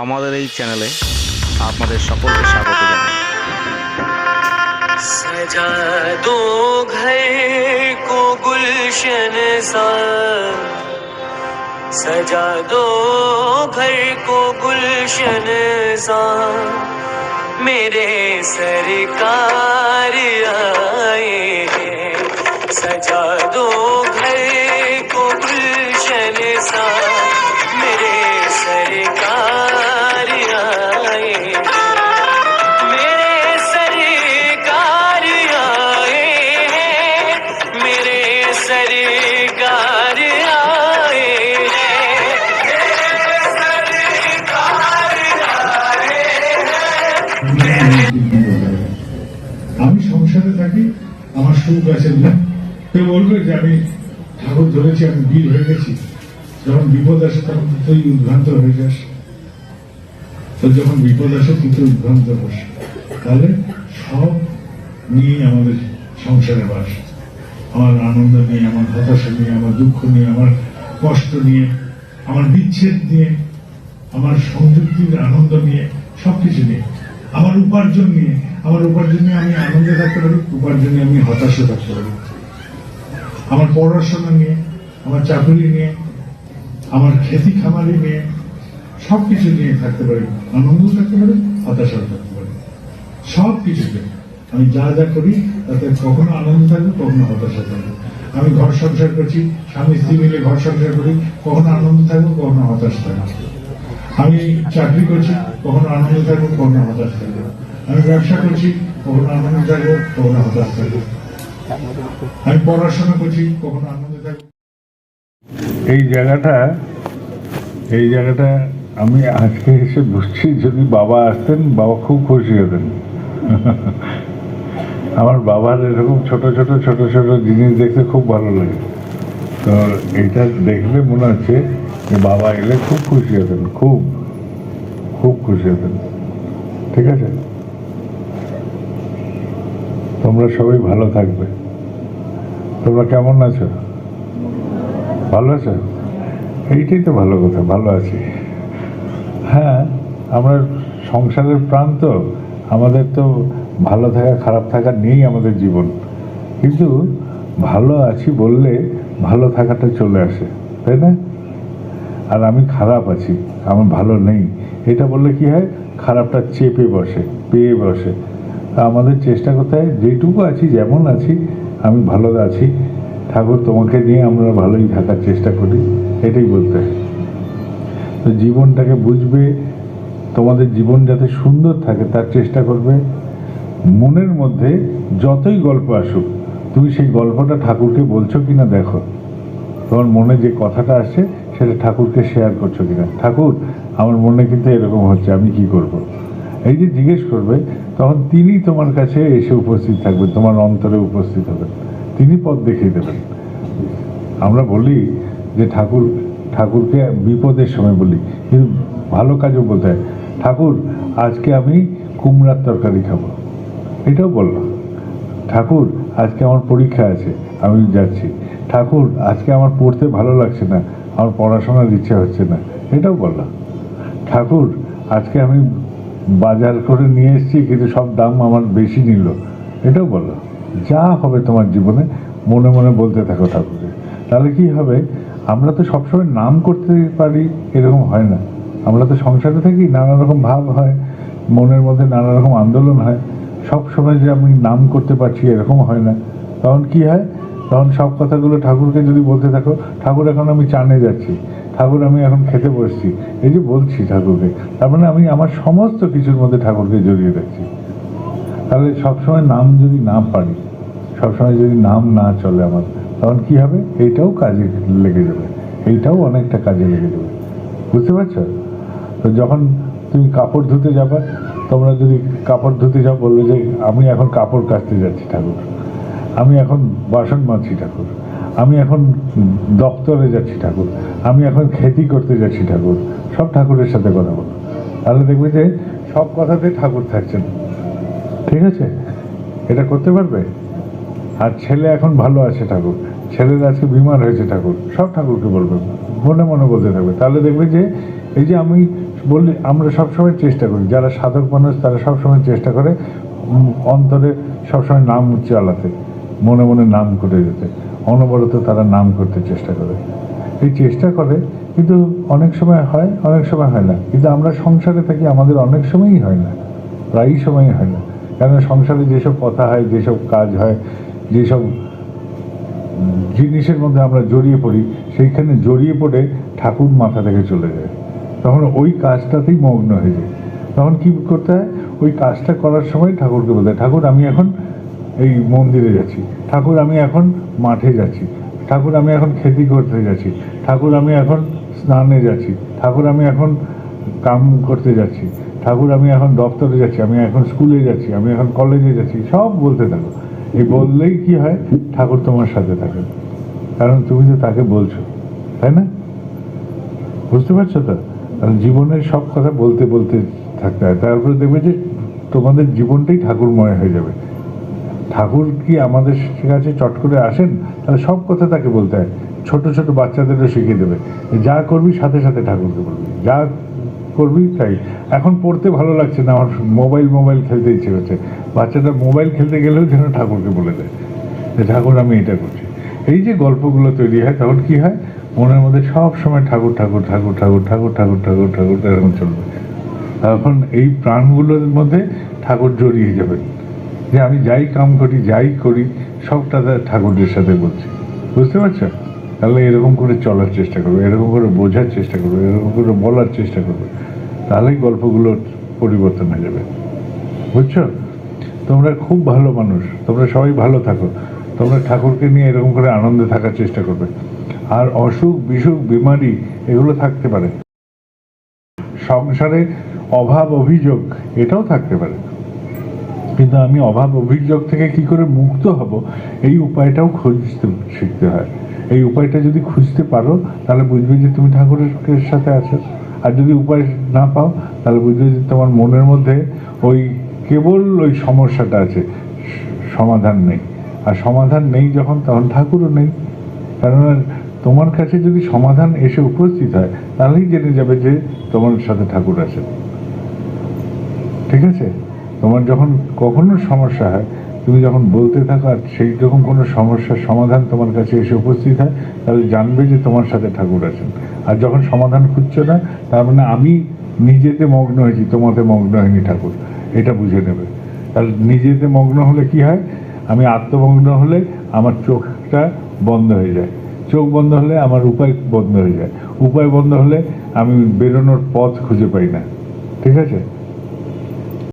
আমাদের এই চ্যানেলে আপনাদের সকলকে স্বাগত জানাই सजा दो घर को गुलशन सा सजा दो घर को गुलशन सा मेरे सरकार आए हैं सजा दो घर সুখ আছে না। কেউ বলবে যে আমি ঠাকুর ধরেছি, আমি বীর হয়ে গেছি। যখন বিপদ আসে তখন তুই উদ্ভ্রান্ত হয়ে যাস। তো যখন বিপদ আসে তুই উদ্ভ্রান্ত হোস। তাহলে সব নিয়ে আমাদের সংসারে বাস। আমার আনন্দ নিয়ে, আমার হতাশা নিয়ে, আমার দুঃখ নিয়ে, আমার কষ্ট নিয়ে, আমার বিচ্ছেদ নিয়ে, আমার সংযুক্তির আনন্দ নিয়ে, সবকিছু নিয়ে, আমার উপার্জন নিয়ে আমার উপার্জন আমি আনন্দে থাকতে পারি উপার্জন আমি হতাশা থাকতে পারি আমার পড়াশোনা নিয়ে, আমার চাকরি নিয়ে, আমার খেতি খামারি নিয়ে, সবকিছু নিয়ে থাকতে পারি। আনন্দ থাকতে পারি হতাশাও থাকতে পারি। সব কিছুতে আমি যা যা করি, তাতে কখনো আনন্দ থাকবে, কখনো হতাশা থাকবে। আমি ঘর সংসার করছি, স্বামী স্ত্রী মিলে ঘর সংসার করি, কখনো আনন্দ থাকবে, কখনো হতাশ থাকবে। আমি চাকরি করছি, কখনো আনন্দ থাকব, কখনো হতাশ থাকব। আমি ব্যবসা করছি, কখনো আনন্দ থাকব কখনো হতাশ থাকব আমি পড়াশোনা করছি, কখনো আনন্দ থাকব এই জায়গাটা এই জায়গাটা আমি আজকে এসে বুঝছি, যদি বাবা আসতেন, বাবা খুব খুশি হতেন। আমার বাবার এরকম ছোট ছোট ছোট ছোট জিনিস দেখতে খুব ভালো লাগে। তো এটা দেখলে মনে হচ্ছে যে বাবা এলে খুব খুশি হতেন, খুব খুব খুশি হতেন। ঠিক আছে? তোমরা সবাই ভালো থাকবে। তোমরা কেমন আছো? ভালো আছো? এইটাই তো ভালো কথা, ভালো আছি। হ্যাঁ আমরা সংসারের প্রাণ তো, আমাদের তো ভালো থাকা, খারাপ থাকা নেই আমাদের জীবন। কিন্তু ভালো আছি বললে ভালো থাকাটা চলে আসে, তাই না? আর আমি খারাপ আছি আমার ভালো নেই। এটা বললে কি হয়? খারাপটা চেপে বসে, পেয়ে বসে। তা আমাদের চেষ্টা করতে হয়। যেটুকু আছি, যেমন আছি, আমি ভালো আছি। ঠাকুর, তোমাকে নিয়ে আমরা ভালোই থাকার চেষ্টা করি। এটাই বলতে হয়। তো জীবনটাকে বুঝবে, তোমাদের জীবন যাতে সুন্দর থাকে, তার চেষ্টা করবে। মনের মধ্যে যতই গল্প আসুক, তুমি সেই গল্পটা ঠাকুরকে বলছো কিনা দেখো। তোমার মনে যে কথাটা আসছে, সেটা ঠাকুরকে শেয়ার করছ কিনা। ঠাকুর, আমার মনে কিন্তু এরকম হচ্ছে, আমি কি করব। এই যে জিজ্ঞেস করবে, তখন তিনি তোমার কাছে এসে উপস্থিত থাকবেন তোমার অন্তরে উপস্থিত হবেন তিনি পথ দেখিয়ে দেবেন। আমরা বলি যে ঠাকুর, ঠাকুরকে বিপদের সময় বলি, কিন্তু ভালো কাজও বলতে ঠাকুর, আজকে আমি কুমড়ার তরকারি খাব। এটাও বললাম, ঠাকুর, আজকে আমার পরীক্ষা আছে, আমি যাচ্ছি। ঠাকুর, আজকে আমার পড়তে ভালো লাগছে না, আমার পড়াশোনার ইচ্ছে হচ্ছে না। এটাও বললাম, ঠাকুর, আজকে আমি বাজার করে নিয়ে এসেছি, কিন্তু সব দাম আমার বেশি নিল। এটাও বলো যা হবে তোমার জীবনে, মনে মনে বলতে থাকো ঠাকুরকে। তাহলে কি হবে? আমরা তো সবসময় নাম করতে পারি, এরকম হয় না। আমরা তো সংসারে থাকি, নানা রকম ভাব হয়, মনের মধ্যে নানা রকম আন্দোলন হয়। সব সময় যে আমি নাম করতে পারছি, এরকম হয় না। তখন কি হয়? তখন সব কথাগুলো ঠাকুরকে যদি বলতে থাকো, ঠাকুর, এখন আমি চানে যাচ্ছি। ঠাকুর আমি এখন খেতে বসছি। এই যে বলছি ঠাকুরকে, তার মানে আমি আমার সমস্ত কিছুর মধ্যে ঠাকুরকে জড়িয়ে রাখছি তাহলে সবসময় নাম যদি না পারি, সবসময় যদি নাম না চলে আমার, তখন কি হবে? এইটাও কাজে লেগে যাবে। এইটাও অনেকটা কাজে লেগে যাবে। বুঝতে পারছ? তো যখন তুমি কাপড় ধুতে যাবে, তোমরা যদি কাপড় ধুতে যাও, বলবে যে আমি এখন কাপড় কাচতে যাচ্ছি ঠাকুর। আমি এখন বাসন মাজছি ঠাকুর। আমি এখন দপ্তরে যাচ্ছি ঠাকুর। আমি এখন খেতি করতে যাচ্ছি ঠাকুর। সব ঠাকুরের সাথে কথা বলো তাহলে দেখবে যে সব কথাতে ঠাকুর থাকছেন। ঠিক আছে? এটা করতে পারবে? আর ছেলে এখন ভালো আছে ঠাকুর। ছেলের আজকে বিমার হয়েছে ঠাকুর। সব ঠাকুরকে বলবে। মনে মনে বলতে থাকবে। তাহলে দেখবে যে এই যে আমি বললি আমরা সবসময় চেষ্টা করি। যারা সাধক মানুষ, তারা সবসময় চেষ্টা করে অন্তরে সবসময় নাম চালাতে। মনে মনে নাম করে যেতে অনবরত তারা নাম করতে চেষ্টা করে। এই চেষ্টা করে, কিন্তু অনেক সময় হয়, অনেক সময় হয় না। কিন্তু আমরা সংসারে থাকি, আমাদের অনেক সময়ই হয় না, প্রায়ই সময়ই হয় না। কেন সংসারে যেসব কথা হয়, যেসব কাজ হয়, যেসব জিনিসের মধ্যে আমরা জড়িয়ে পড়ি, সেইখানে জড়িয়ে পড়ে ঠাকুর মাথা থেকে চলে যায়। তখন ওই কাজটাতেই মগ্ন হয়ে যায়। তখন কি করতে হয়? ওই কাজটা করার সময় ঠাকুরকে বলতে ঠাকুর, আমি এখন এই মন্দিরে যাচ্ছি। ঠাকুর, আমি এখন মাঠে যাচ্ছি। ঠাকুর, আমি এখন খেতি করতে যাচ্ছি। ঠাকুর, আমি এখন স্নানে যাচ্ছি। ঠাকুর, আমি এখন কাম করতে যাচ্ছি। ঠাকুর, আমি এখন দপ্তরে যাচ্ছি। আমি এখন স্কুলে যাচ্ছি। আমি এখন কলেজে যাচ্ছি। সব বলতে থাকো। এই বললেই কি হয়? ঠাকুর তোমার সাথে থাকে। কারণ তুমি তো তাকে বলছো, তাই না? বুঝতে পারছ তো? জীবনের সব কথা বলতে বলতে থাকতে হয়। তারপরে দেখবে যে তোমাদের জীবনটাই ঠাকুরময় হয়ে যাবে। ঠাকুর কি আমাদের কাছে চট করে আসেন? সব কথা তাকে বলতে হয়। ছোট ছোট বাচ্চাদেরও শিখিয়ে দেবে। যা করবি সাথে সাথে ঠাকুরকে বলবি। যা করবি তাই। এখন পড়তে ভালো লাগছে না, আমার মোবাইল মোবাইল খেলতে ইচ্ছে করছে। বাচ্চাটা মোবাইল খেলতে গেলেও যেন ঠাকুরকে বলে দেয় যে, ঠাকুর, আমি এটা করছি। এই যে গল্পগুলো তৈরি হয়, তখন কি হয়? মনের মধ্যে সব সময় ঠাকুর ঠাকুর ঠাকুর ঠাকুর ঠাকুর ঠাকুর ঠাকুর ঠাকুর এরকম চলবে। তখন এই প্রাণগুলোর মধ্যে ঠাকুর জড়িয়ে যাবেন। যে, আমি যাই কাম করি, যাই করি সবটা তার ঠাকুরের সাথে বলছি বুঝতে পারছ? তাহলে এরকম করে চলার চেষ্টা করবে এরকম করে বোঝার চেষ্টা করবে এরকম করে বলার চেষ্টা করবে তাহলেই গল্পগুলো পরিবর্তন হয়ে যাবে। বুঝছ? তোমরা খুব ভালো মানুষ, তোমরা সবাই ভালো থাকো, তোমরা ঠাকুরকে নিয়ে এরকম করে আনন্দে থাকার চেষ্টা করবে। আর অসুখ, বিসুখ, বিমারি, এগুলো থাকতে পারে। সংসারে অভাব, অভিযোগ, এটাও থাকতে পারে। কিন্তু আমি অভাব অভিযোগ থেকে কি করে মুক্ত হব? এই উপায়টাও খুঁজতে শিখতে হয়। এই উপায়টা যদি খুঁজতে পারো, তাহলে বুঝবে যে তুমি ঠাকুরের সাথে আছো। আর যদি উপায় না পাও, তাহলে বুঝবে যে তোমার মনের মধ্যে ওই কেবল ওই সমস্যাটা আছে, সমাধান নেই। আর সমাধান নেই যখন, তখন ঠাকুরও নেই। কারণ তোমার কাছে যদি সমাধান এসে উপস্থিত হয়, তাহলেই জেনে যাবে যে তোমার সাথে ঠাকুর আছে ঠিক আছে? তোমার যখন কখনো সমস্যা হয়, তুমি যখন বলতে থাকো আর সেই রকম কোনো সমস্যার সমাধান তোমার কাছে এসে উপস্থিত হয়, তাহলে জানবে যে তোমার সাথে ঠাকুর আছেন। আর যখন সমাধান খুঁজছো না, তার মানে আমি নিজেতে মগ্ন হয়েছি, তোমাতে মগ্ন হয়নি ঠাকুর। এটা বুঝে নেবে। তাহলে নিজেতে মগ্ন হলে কি হয়? আমি আত্মমগ্ন হলে আমার চোখটা বন্ধ হয়ে যায়। চোখ বন্ধ হলে আমার উপায় বন্ধ হয়ে যায়। উপায় বন্ধ হলে আমি বেরোনোর পথ খুঁজে পাই না। ঠিক আছে?